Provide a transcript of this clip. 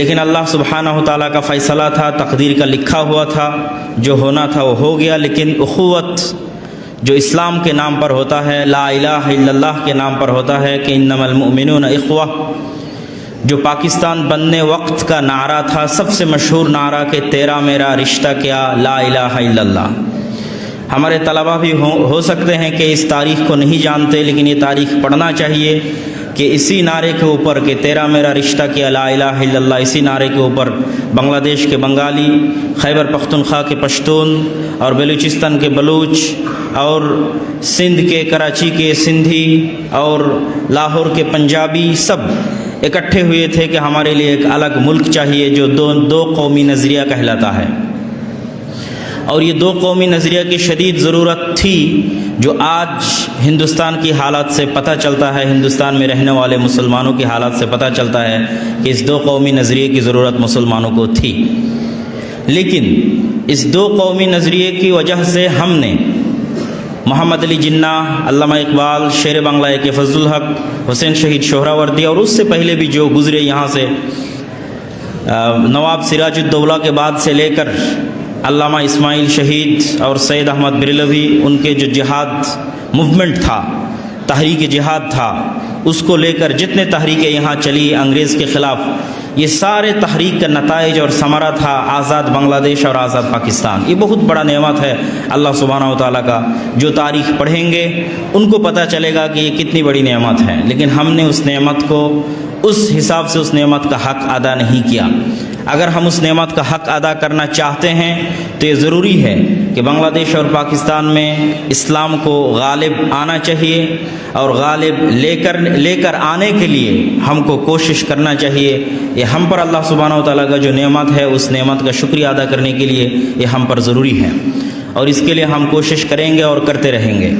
لیکن اللہ سبحانہ تعالیٰ کا فیصلہ تھا تقدیر کا لکھا ہوا تھا جو ہونا تھا وہ ہو گیا لیکن اخوت جو اسلام کے نام پر ہوتا ہے لا الہ الا اللہ کے نام پر ہوتا ہے کہ انما المؤمنون اخوہ جو پاکستان بننے وقت کا نعرہ تھا سب سے مشہور نعرہ کہ تیرا میرا رشتہ کیا؟ لا الہ الا اللہ۔ ہمارے طلبہ بھی ہو ہو سکتے ہیں کہ اس تاریخ کو نہیں جانتے لیکن یہ تاریخ پڑھنا چاہیے۔ کہ اسی نعرے کے اوپر کہ تیرا میرا رشتہ کیا لا الہ الا اللہ، اسی نعرے کے اوپر بنگلہ دیش کے بنگالی، خیبر پختونخوا کے پشتون اور بلوچستان کے بلوچ اور سندھ کے کراچی کے سندھی اور لاہور کے پنجابی سب اکٹھے ہوئے تھے کہ ہمارے لیے ایک الگ ملک چاہیے جو دو دو قومی نظریہ کہلاتا ہے۔ اور یہ دو قومی نظریہ کی شدید ضرورت تھی جو آج ہندوستان کی حالات سے پتہ چلتا ہے، ہندوستان میں رہنے والے مسلمانوں کی حالات سے پتہ چلتا ہے کہ اس دو قومی نظریے کی ضرورت مسلمانوں کو تھی۔ لیکن اس دو قومی نظریے کی وجہ سے ہم نے محمد علی جناح، علامہ اقبال شیر بنگلہ کے فضل الحق، حسین شہید شہراوردی اور اس سے پہلے بھی جو گزرے یہاں سے نواب سراج الدولہ کے بعد سے لے کر علامہ اسماعیل شہید اور سید احمد بریلوی، ان کے جو جہاد موومنٹ تھا، تحریک جہاد تھا، اس کو لے کر جتنے تحریکیں یہاں چلی انگریز کے خلاف، یہ سارے تحریک کا نتائج اور ثمرہ تھا آزاد بنگلہ دیش اور آزاد پاکستان۔ یہ بہت بڑا نعمت ہے اللہ سبحانہ و تعالیٰ کا۔ جو تاریخ پڑھیں گے، ان کو پتہ چلے گا کہ یہ کتنی بڑی نعمت ہے۔ لیکن ہم نے اس نعمت کو، اس حساب سے اس نعمت کا حق ادا نہیں کیا۔ اگر ہم اس نعمت کا حق ادا کرنا چاہتے ہیں تو یہ ضروری ہے کہ بنگلہ دیش اور پاکستان میں اسلام کو غالب آنا چاہیے اور غالب لے کر لے کر آنے کے لیے ہم کو کوشش کرنا چاہیے۔ یہ ہم پر اللہ سبحانہ و تعالیٰ کا جو نعمت ہے، اس نعمت کا شکریہ ادا کرنے کے لیے یہ ہم پر ضروری ہے۔ اور اس کے لیے ہم کوشش کریں گے اور کرتے رہیں گے۔